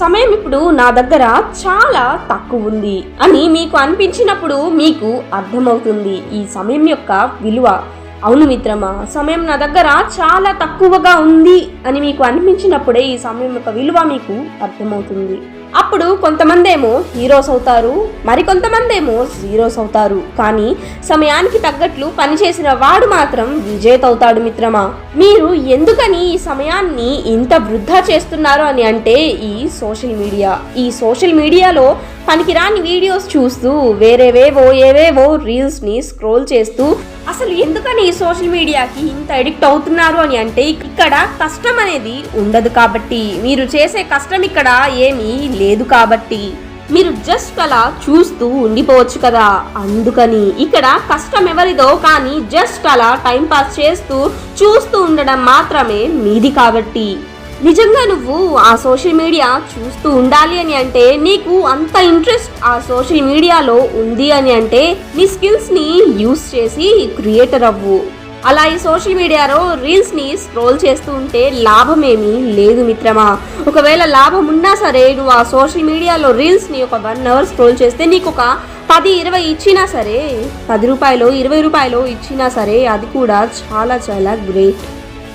సమయం ఇప్పుడు నా దగ్గర చాలా తక్కువ ఉంది అని మీకు అనిపించినప్పుడు మీకు అర్థమవుతుంది ఈ సమయం యొక్క విలువ. అవును మిత్రమా సమయం నా దగ్గర చాలా తక్కువగా ఉంది అని మీకు అనిపించినప్పుడే ఈ సమయం యొక్క విలువ మీకు అర్థమవుతుంది. అప్పుడు కొంతమంది ఏమో హీరోస్ అవుతారు మరికొంతమంది ఏమో జీరోస్ అవుతారు. కానీ సమయానికి తగ్గట్లు పనిచేసిన వాడు మాత్రం విజేత అవుతాడు మిత్రమా. మీరు ఎందుకని ఈ సమయాన్ని ఇంత వృధా చేస్తున్నారు అని అంటే ఈ సోషల్ మీడియా. ఈ సోషల్ మీడియాలో పనికిరాని వీడియోస్ చూస్తూ వేరేవేవో ఏవేవో రీల్స్ని స్క్రోల్ చేస్తూ అసలు ఎందుకని ఈ సోషల్ మీడియాకి ఇంత అడిక్ట్ అవుతున్నారు అని అంటే ఇక్కడ కష్టం అనేది ఉండదు కాబట్టి మీరు చేసే కష్టం ఇక్కడ ఏమీ లేదు కాబట్టి మీరు జస్ట్ అలా చూస్తూ ఉండిపోవచ్చు కదా. అందుకని ఇక్కడ కష్టం ఎవరిదో కానీ జస్ట్ అలా టైం పాస్ చేస్తూ చూస్తూ ఉండడం మాత్రమే మీది కాబట్టి. నిజంగా నువ్వు ఆ సోషల్ మీడియా చూస్తూ ఉండాలి అని అంటే నీకు అంత ఇంట్రెస్ట్ ఆ సోషల్ మీడియాలో ఉంది అని అంటే నీ స్కిల్స్ని యూస్ చేసి క్రియేటర్ అవ్వు. అలా ఈ సోషల్ మీడియాలో రీల్స్ని స్క్రోల్ చేస్తూ ఉంటే లాభమేమీ లేదు మిత్రమా. ఒకవేళ లాభం ఉన్నా సరే నువ్వు ఆ సోషల్ మీడియాలో రీల్స్ని ఒక వన్ అవర్ స్క్రోల్ చేస్తే నీకు ఒక పది ఇరవై ఇచ్చినా సరే పది రూపాయలు ఇరవై రూపాయలు ఇచ్చినా సరే అది కూడా చాలా చాలా గ్రేట్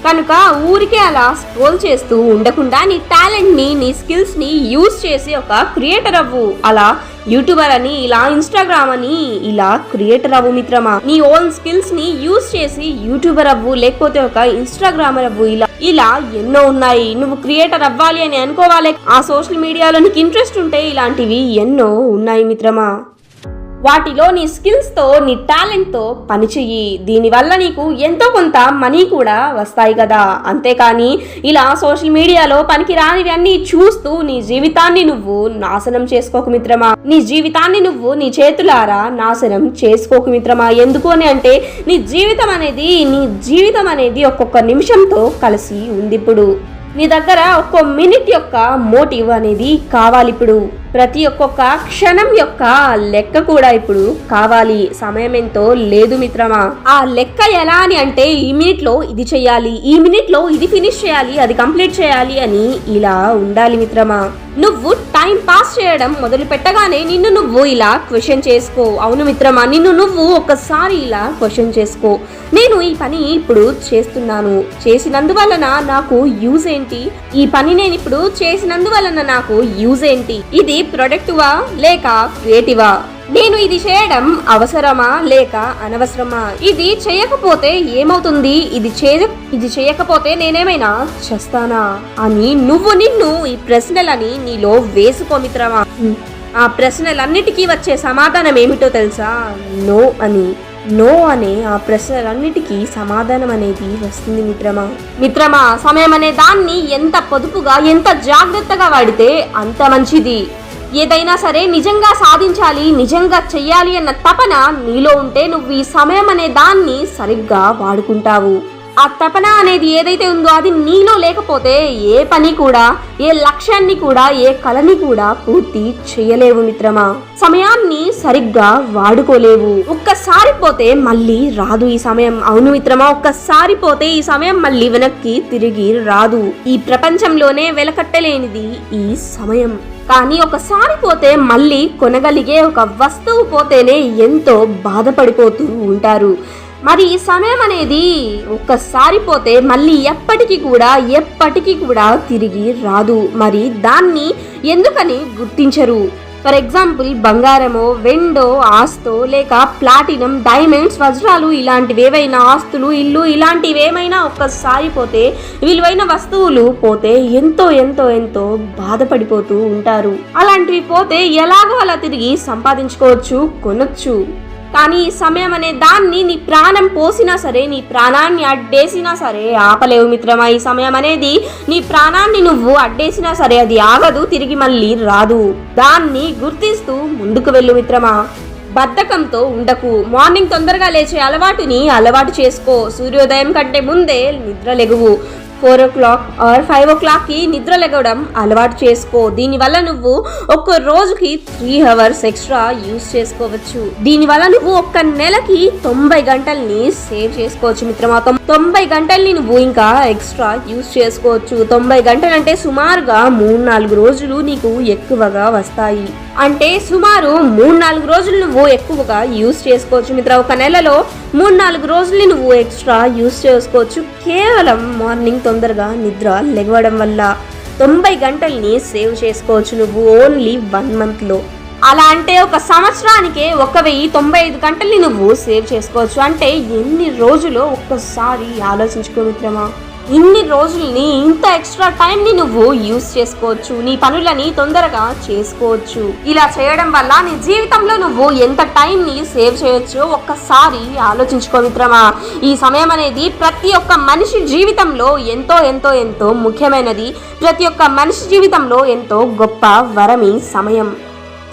కనుక ఊరికే అలా స్క్రోల్ చేస్తూ ఉండకుండా నీ టాలెంట్ని నీ స్కిల్స్ని యూస్ చేసి ఒక క్రియేటర్ అవ్వు. అలా యూట్యూబర్ అని ఇలా ఇన్స్టాగ్రామ్ అని ఇలా క్రియేటర్ అవ్వు మిత్రమా. నీ ఓన్ స్కిల్స్ని యూజ్ చేసి యూట్యూబర్ అవ్వు లేకపోతే ఒక ఇన్స్టాగ్రామర్ అవ్వు. ఇలా ఇలా ఎన్నో ఉన్నాయి. నువ్వు క్రియేటర్ అవ్వాలి అని అనుకోవాలి. ఆ సోషల్ మీడియాలో నీకు ఇంట్రెస్ట్ ఉంటే ఇలాంటివి ఎన్నో ఉన్నాయి మిత్రమా. వాటిలో నీ స్కిల్స్తో నీ టాలెంట్తో పనిచెయ్యి. దీనివల్ల నీకు ఎంతో కొంత మనీ కూడా వస్తాయి కదా. అంతేకాని ఇలా సోషల్ మీడియాలో పనికి రానివన్నీ చూస్తూ నీ జీవితాన్ని నువ్వు నాశనం చేసుకోకు మిత్రమా? నీ జీవితాన్ని నువ్వు నీ చేతులారా నాశనం చేసుకోకు మిత్రమా? ఎందుకు అని అంటే నీ జీవితం అనేది నీ జీవితం అనేది ఒక్కొక్క నిమిషంతో కలిసి ఉంది ఇప్పుడు నీ దగ్గర ఒక్కో మినిట్ యొక్క మోటివ్ అనేది కావాలి ఇప్పుడు. ప్రతి ఒక్కొక్క క్షణం యొక్క లెక్క కూడా ఇప్పుడు కావాలి. సమయం ఎంతో లేదు మిత్రమా? ఆ లెక్క ఎలా అని అంటే ఈ మినిట్లో ఇది చేయాలి ఈ మినిట్లో ఇది ఫినిష్ చేయాలి అది కంప్లీట్ చేయాలి అని ఇలా ఉండాలి మిత్రమా? నువ్వు టైం పాస్ చేయడం మొదలు పెట్టగానే నిన్ను నువ్వు ఇలా క్వశ్చన్ చేసుకో. అవును మిత్రమా నిన్ను నువ్వు ఒక్కసారి ఇలా క్వశ్చన్ చేసుకో. నేను ఈ పని ఇప్పుడు చేస్తున్నాను. చేసినందువలన నాకు యూజ్ ఏంటి? ఈ పని నేను ఇప్పుడు చేసినందువలన నాకు యూజ్ ఏంటి? ఇది ప్రొడక్టివా లేక క్రియేటివా? నేను ఇది చేయడం అవసరమా లేక అనవసరమా? ఇది చేయకపోతే ఏమవుతుంది? ఇది చేయ ఇది చేయకపోతే నేనేమైనా చేస్తానా? అని నువ్వు నిన్ను ఈ ప్రశ్నలని నీలో వేసుకో మిత్రమా. ఆ ప్రశ్నలన్నిటికీ వచ్చే సమాధానం ఏమిటో తెలుసా? నో అని. నో అనే ఆ ప్రశ్నలన్నిటికీ సమాధానం అనేది వస్తుంది మిత్రమా. మిత్రమా సమయం అనే దాన్ని ఎంత పొదుపుగా ఎంత జాగ్రత్తగా వాడితే అంత మంచిది. ఏదైనా సరే నిజంగా సాధించాలి నిజంగా చెయ్యాలి అన్న తపన నీలో ఉంటే నువ్వు ఈ సమయం అనే దాన్ని సరిగ్గా వాడుకుంటావు. ఆ తపన అనేది ఏదైతే ఉందో అది నీలో లేకపోతే ఏ పని కూడా ఏ లక్ష్యాన్ని కూడా ఏ కళని కూడా పూర్తి చేయలేవు మిత్రమా. సమయాన్ని సరిగ్గా వాడుకోలేవు. ఒక్కసారి పోతే మళ్ళీ రాదు ఈ సమయం. అవును మిత్రమా ఒక్కసారి పోతే ఈ సమయం మళ్ళీ వెనక్కి తిరిగి రాదు. ఈ ప్రపంచంలోనే వెలకట్టలేనిది ఈ సమయం. కానీ ఒకసారి పోతే మళ్ళీ కొనగలిగే ఒక వస్తువు పోతేనే ఎంతో బాధపడిపోతూ ఉంటారు. మరి ఈ సమయం అనేది ఒక్కసారి పోతే మళ్ళీ ఎప్పటికీ కూడా ఎప్పటికీ కూడా తిరిగి రాదు. మరి దాన్ని ఎందుకని గుర్తించరు? ఫర్ ఎగ్జాంపుల్ బంగారమో వెండో ఆస్తో లేక ప్లాటినం డైమండ్స్ వజ్రాలు ఇలాంటివి ఏవైనా ఆస్తులు ఇల్లు ఇలాంటివి ఏమైనా ఒక్కసారి పోతే విలువైన వస్తువులు పోతే ఎంతో ఎంతో ఎంతో బాధపడిపోతూ ఉంటారు. అలాంటివి పోతే ఎలాగో అలా తిరిగి సంపాదించుకోవచ్చు కొనొచ్చు. కానీ ఈ సమయం అనే దాన్ని నీ ప్రాణం పోసినా సరే నీ ప్రాణాన్ని అడ్డేసినా సరే ఆపలేవు మిత్రమా. ఈ సమయం అనేది నీ ప్రాణాన్ని నువ్వు అడ్డేసినా సరే అది ఆగదు తిరిగి మళ్ళీ రాదు. దాన్ని గుర్తిస్తూ ముందుకు వెళ్ళు మిత్రమా. బద్ధకంతో ఉండకు. మార్నింగ్ తొందరగా లేచే అలవాటుని అలవాటు చేసుకో. సూర్యోదయం కంటే ముందే నిద్ర లెగువు. Four o'clock or five ఓ క్లాక్కి నిద్ర లెగవడం అలవాటు చేసుకో. దీనివల్ల నువ్వు ఒక్క రోజుకి త్రీ అవర్స్ ఎక్స్ట్రా యూస్ చేసుకోవచ్చు. దీనివల్ల నువ్వు ఒక్క నెలకి తొంభై గంటల్ని సేవ్ చేసుకోవచ్చు మిత్రమాతం తొంభై గంటల్ని నువ్వు ఇంకా ఎక్స్ట్రా యూస్ చేసుకోవచ్చు. తొంభై గంటలు అంటే సుమారుగా మూడు నాలుగు రోజులు నీకు ఎక్కువగా వస్తాయి. అంటే సుమారు మూడు నాలుగు రోజులు నువ్వు ఎక్కువగా యూస్ చేసుకోవచ్చు మిత్ర. ఒక నెలలో మూడు నాలుగు రోజులు నువ్వు ఎక్స్ట్రా యూస్ చేసుకోవచ్చు. కేవలం మార్నింగ్ తొందరగా నిద్ర లెగవడం వల్ల తొంభై గంటల్ని సేవ్ చేసుకోవచ్చు నువ్వు ఓన్లీ వన్ మంత్లో. అలా అంటే ఒక సంవత్సరానికే ఒక వెయ్యి తొంభై ఐదు గంటల్ని నువ్వు సేవ్ చేసుకోవచ్చు. అంటే ఎన్ని రోజులు ఒక్కసారి ఆలోచించుకో మిత్రమా. ఇన్ని రోజుల్ని ఇంత ఎక్స్ట్రా టైంని నువ్వు యూస్ చేసుకోవచ్చు. నీ పనులని తొందరగా చేసుకోవచ్చు. ఇలా చేయడం వల్ల నీ జీవితంలో నువ్వు ఎంత టైంని సేవ్ చేయొచ్చో ఒక్కసారి ఆలోచించుకో మిత్రమా. ఈ సమయం అనేది ప్రతి ఒక్క మనిషి జీవితంలో ఎంతో ఎంతో ఎంతో ముఖ్యమైనది. ప్రతి ఒక్క మనిషి జీవితంలో ఎంతో గొప్ప వరమి సమయం.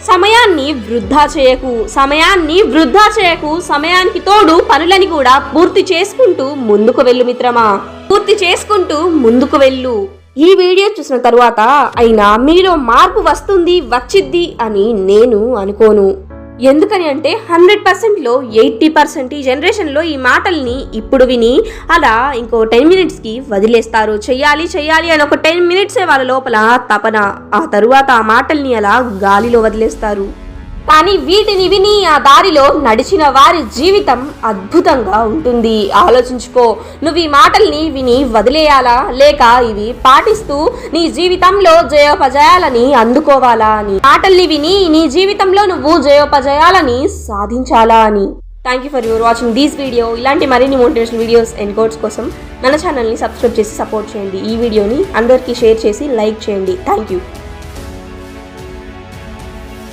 సమయాన్ని వృధా చేయకు సమయాన్ని వృధా చేయకు సమయానికి తోడు పనులని కూడా పూర్తి చేసుకుంటూ ముందుకు వెళ్ళు మిత్రమా. పూర్తి చేసుకుంటూ ముందుకు వెళ్ళు. ఈ వీడియో చూసిన తరువాత అయినా మీలో మార్పు వస్తుంది వచ్చిద్ది అని నేను అనుకోను. ఎందుకని అంటే హండ్రెడ్ పర్సెంట్లో ఎయిటీ పర్సెంట్ ఈ జనరేషన్లో ఈ మాటల్ని ఇప్పుడు విని అలా ఇంకో టెన్ మినిట్స్కి వదిలేస్తారు. చెయ్యాలి చెయ్యాలి అని ఒక టెన్ మినిట్సే వాళ్ళ లోపల తపన ఆ తరువాత ఆ మాటల్ని అలా గాలిలో వదిలేస్తారు. కానీ వీటిని విని ఆ దారిలో నడిచిన వారి జీవితం అద్భుతంగా ఉంటుంది. ఆలోచించుకో నువ్వు ఈ మాటల్ని విని వదిలేయాలా? లేక ఇవి పాటిస్తూ నీ జీవితంలో జయోపజయాలని అందుకోవాలా అని? మాటల్ని విని నీ జీవితంలో నువ్వు జయోపజయాలని సాధించాలా అని? Thank you for your watching this video ఇలాంటి మరిన్ని మోటివేషన్ వీడియోస్ అండ్ కోడ్స్ కోసం మన ఛానల్ని సబ్స్క్రైబ్ చేసి సపోర్ట్ చేయండి. ఈ వీడియోని అందరికీ షేర్ చేసి లైక్ చేయండి. Thank you